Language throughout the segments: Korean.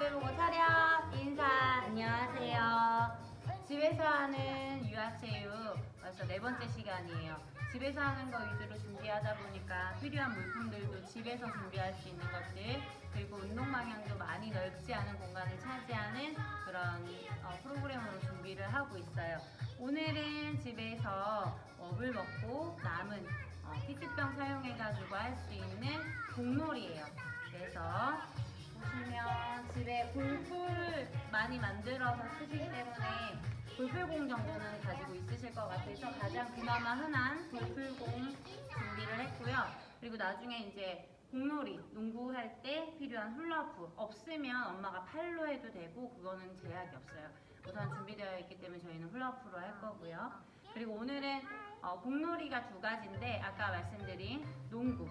앞에 보고 차렷 인사 안녕하세요. 집에서 하는 유아체육 벌써 네 번째 시간이에요. 집에서 하는 거 위주로 준비하다 보니까 필요한 물품들도 집에서 준비할 수 있는 것들 그리고 운동 방향도 많이 넓지 않은 공간을 차지하는 그런 어, 프로그램으로 준비를 하고 있어요. 오늘은 집에서 어, 물 먹고 남은 어, 피트병 사용해가지고 할 수 있는 공놀이예요. 그래서 보시면 집에 볼풀 많이 만들어서 쓰시기 때문에 볼풀공 정도는 가지고 있으실 것 같아서 가장 그나마 흔한 볼풀공 준비를 했고요. 그리고 나중에 이제 공놀이, 농구할 때 필요한 훌라프 없으면 엄마가 팔로 해도 되고 그거는 제약이 없어요. 우선 준비되어 있기 때문에 저희는 훌라프로 할 거고요. 그리고 오늘은 어, 공놀이가 두 가지인데 아까 말씀드린 농구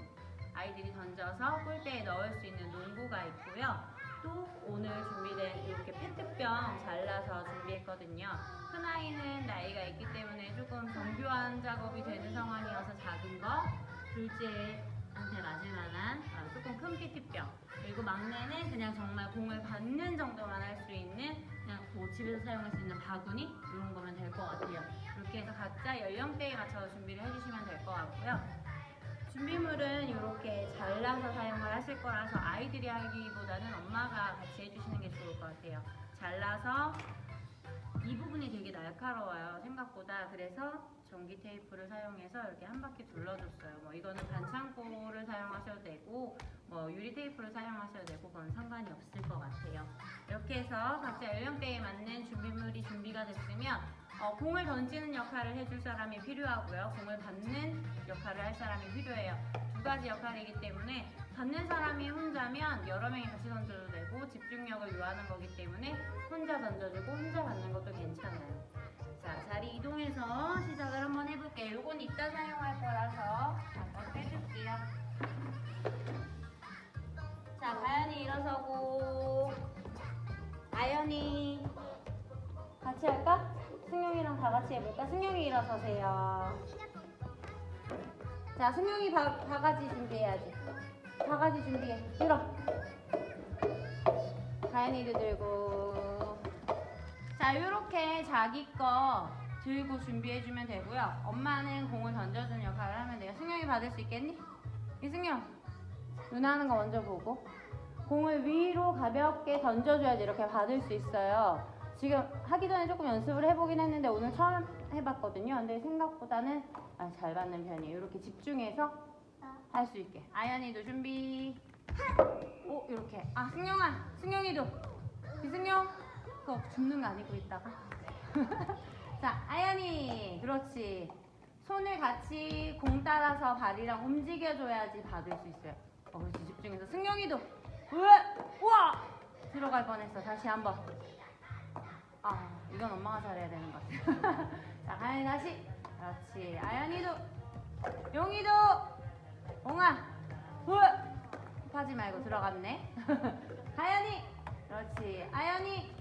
아이들이 던져서 골대에 넣을 수 있는 농구가 있고요. 또 오늘 준비된 이렇게 페트병 잘라서 준비했거든요. 큰 아이는 나이가 있기 때문에 조금 정교한 작업이 되는 상황이어서 작은 거, 둘째한테 맞을 만한 어, 조금 큰 페트병, 그리고 막내는 그냥 정말 공을 받는 정도만 할 수 있는 그냥 뭐 집에서 사용할 수 있는 바구니 이런 거면 될 것 같아요. 이렇게 해서 각자 연령대에 맞춰서 준비를 해주시면 될 것 같고요. 준비물은 잘라서 사용을 하실 거라서 아이들이 하기보다는 엄마가 같이 해주시는 게 좋을 것 같아요. 잘라서 이 부분이 되게 날카로워요 생각보다. 그래서 전기 테이프를 사용해서 이렇게 한 바퀴 둘러줬어요. 뭐 이거는 반창고를 사용하셔도 되고 뭐 유리 테이프를 사용하셔도 되고 그건 상관이 없을 것 같아요. 이렇게 해서 각자 연령대에 맞는 준비물이 준비가 됐으면 어, 공을 던지는 역할을 해줄 사람이 필요하고요 공을 받는 역할을 할 사람이 필요해요 두 가지 역할이기 때문에 받는 사람이 혼자면 여러 명이 같이 던져도 되고 집중력을 요하는 거기 때문에 혼자 던져주고 혼자 받는 것도 괜찮아요. 자, 자리 이동해서 시작을 한번 해볼게요. 요건 이따 사용할 거라서 잠깐 빼줄게요. 자, 가연이 일어서고 아연이 같이 해볼까? 승용이 일어서세요. 자, 승용이 바, 바가지 준비해야지. 바가지 준비해. 들어. 가연이도 들고. 자, 이렇게 자기 거 들고 준비해주면 되고요. 엄마는 공을 던져주는 역할을 하면 돼요. 승용이 받을 수 있겠니? 이승용. 누나 하는 거 먼저 보고. 공을 위로 가볍게 던져줘야지 이렇게 받을 수 있어요. 지금 하기 전에 조금 연습을 해보긴 했는데 오늘 처음 해봤거든요. 근데 생각보다는 아, 잘 받는 편이에요. 이렇게 집중해서 할 수 있게. 아연이도 준비. 오 이렇게. 아 승용아, 승용이도. 이승용. 그거 줍는 거 아니고 있다가. 자 아연이, 그렇지. 손을 같이 공 따라서 발이랑 움직여줘야지 받을 수 있어요. 어, 그렇지 집중해서 승용이도. 우와, 우와. 들어갈 뻔했어. 다시 한번. 아 이건 엄마가 잘해야 되는 것 같아. 자 가연이 다시. 그렇지. 아연이도. 용이도. 옹아, 우와! 하지 말고 들어갔네. 가연이, 그렇지. 아연이,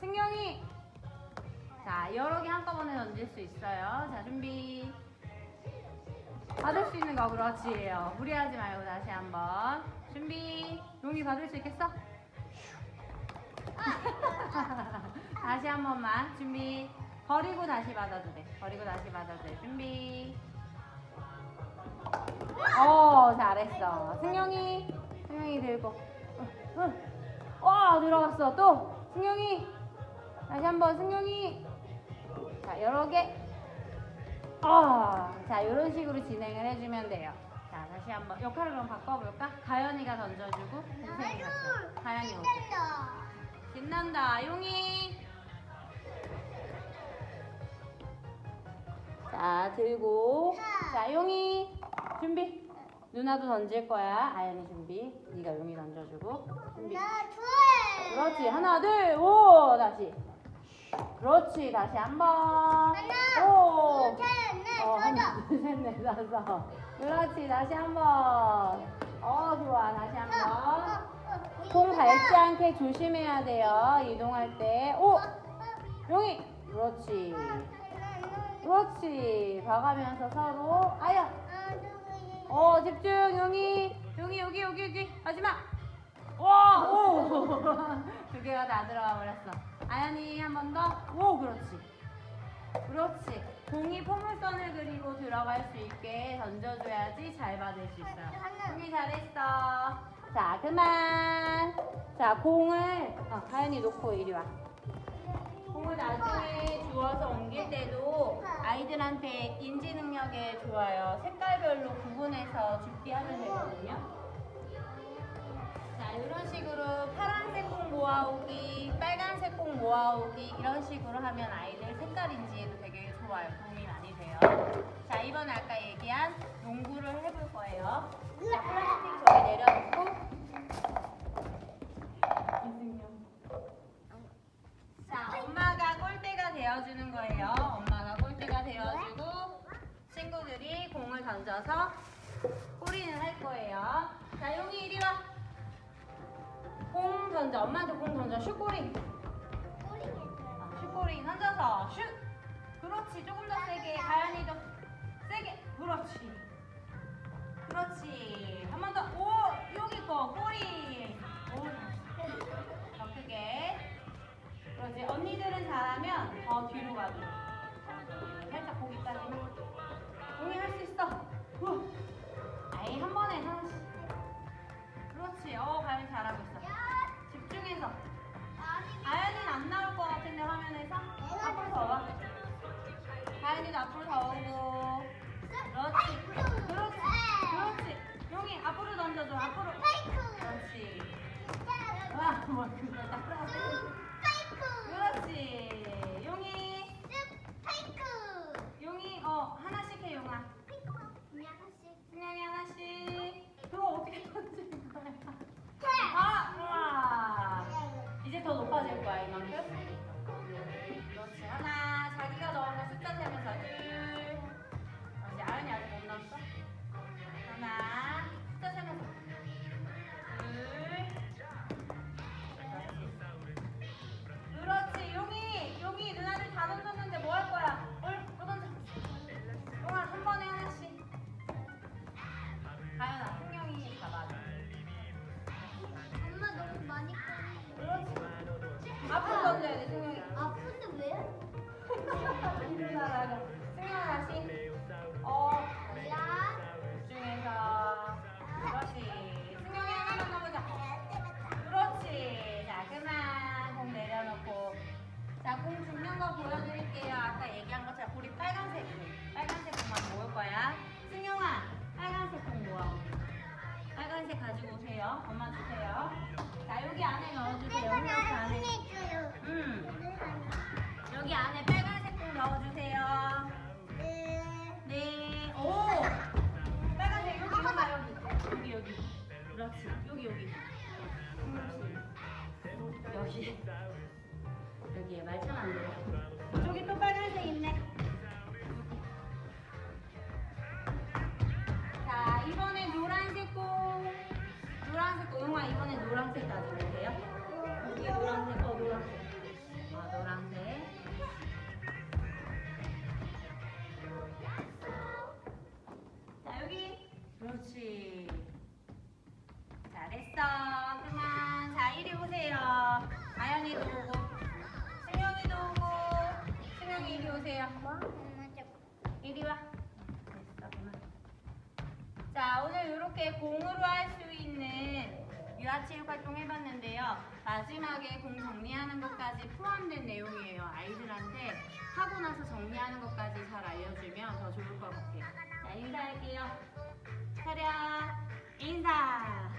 승용이. 자, 여러 개 한꺼번에 던질 수 있어요. 자, 준비. 받을 수 있는 거, 그렇지. 어, 무리하지 말고 다시 한번. 준비. 용이 받을 수 있겠어? 다시 한 번만. 준비. 버리고 다시 받아도 돼. 버리고 다시 받아도 돼. 준비. 어 잘했어. 승용이. 승용이 들고. 와 들어갔어. 또 승용이. 다시 한번 승용이. 자 여러 개어자 이런 식으로 진행을 해주면 돼요. 자 다시 한번. 역할을 그럼 바꿔볼까? 가연이가 던져주고 선생님이 던져 가연이 오고 신난다. 용이 자 들고. 자 용이 준비. 누나도 던질 거야. 아연이 준비. 네가 용이 던져주고. 준비. 나 좋아해. 그렇지. 하나 둘 오 다시. 그렇지. 다시 한 번. 하나, 오. 둘, 셋, 넷, 어, 다섯. 하나 둘셋 넷 다섯. 그렇지. 다시 한 번. 어 좋아. 다시 한 번. 공 밟지 않게 조심해야 돼요. 이동할 때 오. 용이. 그렇지 그렇지 봐가면서 서로 아야 어 집중 용이 용이 여기 여기 여기 하지마 와오 두 개가 다 들어가 버렸어. 아연이 한 번 더. 오, 그렇지. 그렇지. 공이 포물선을 그리고 들어갈 수 있게 던져줘야지 잘 받을 수 있어요. 공이 잘했어. 자, 그만. 자, 공을 어, 가연이 놓고 이리 와. 공을 나중에 주워서 옮길 때도 아이들한테 인지 능력에 좋아요. 색깔별로 구분해서 줍기 하면 되거든요. 자, 이런 식으로 파란색 공 모아오기, 빨간색 공 모아오기 이런 식으로 하면 아이들 색깔 인지에도 되게 좋아요. 도움이 많이 돼요. 자, 이번에 아까 얘기한 농구를 해볼 거예요. 자, 플라스틱 저기 내려놓고 이승용. 자, 엄마가 골대가 되어주는 거예요. 엄마가 골대가 되어주고 친구들이 공을 던져서 꼬리는 할 거예요. 자, 용이 이리 와. 공 던져. 엄마한테 공 던져. 슛꼬리. 아, 슛꼬리 던져서 슛. 그렇지. 조금 더 세게. 가연이도 세게. 그렇지. 그렇지. 한 번 더. 오, 여기 거 꼬리. 오, 더 크게. 그렇지. 언니들은 잘하면 더 뒤로 가도. 엄마 주세요. 자, 여기 안에 넣어주세요. 여기 안에. 음, 여기 안에 빨간색 공 넣어주세요. 네. 오! 빨간색 여기 엄마 여기. 여기 여기. 그렇지. 여기 여기. 여기. 여기에 말참 안 돼. 저기 또 빨간색 있네. 공. 용아, 이번에 노란색 가져오세요. 여기 노란색, 어, 노란색. 아, 노란색. 자, 여기. 그렇지. 잘했어. 그만. 자, 이리 오세요. 아연이도 오고. 승영이도 오고. 승영이 이리 오세요. 이리 와. 됐어, 그만. 자, 오늘 이렇게 공으로 할수 있는 유아체육 활동 해봤는데요. 마지막에 공 정리하는 것까지 포함된 내용이에요. 아이들한테 하고 나서 정리하는 것까지 잘 알려주면 더 좋을 것 같아요. 자, 인사할게요. 차렷! 인사!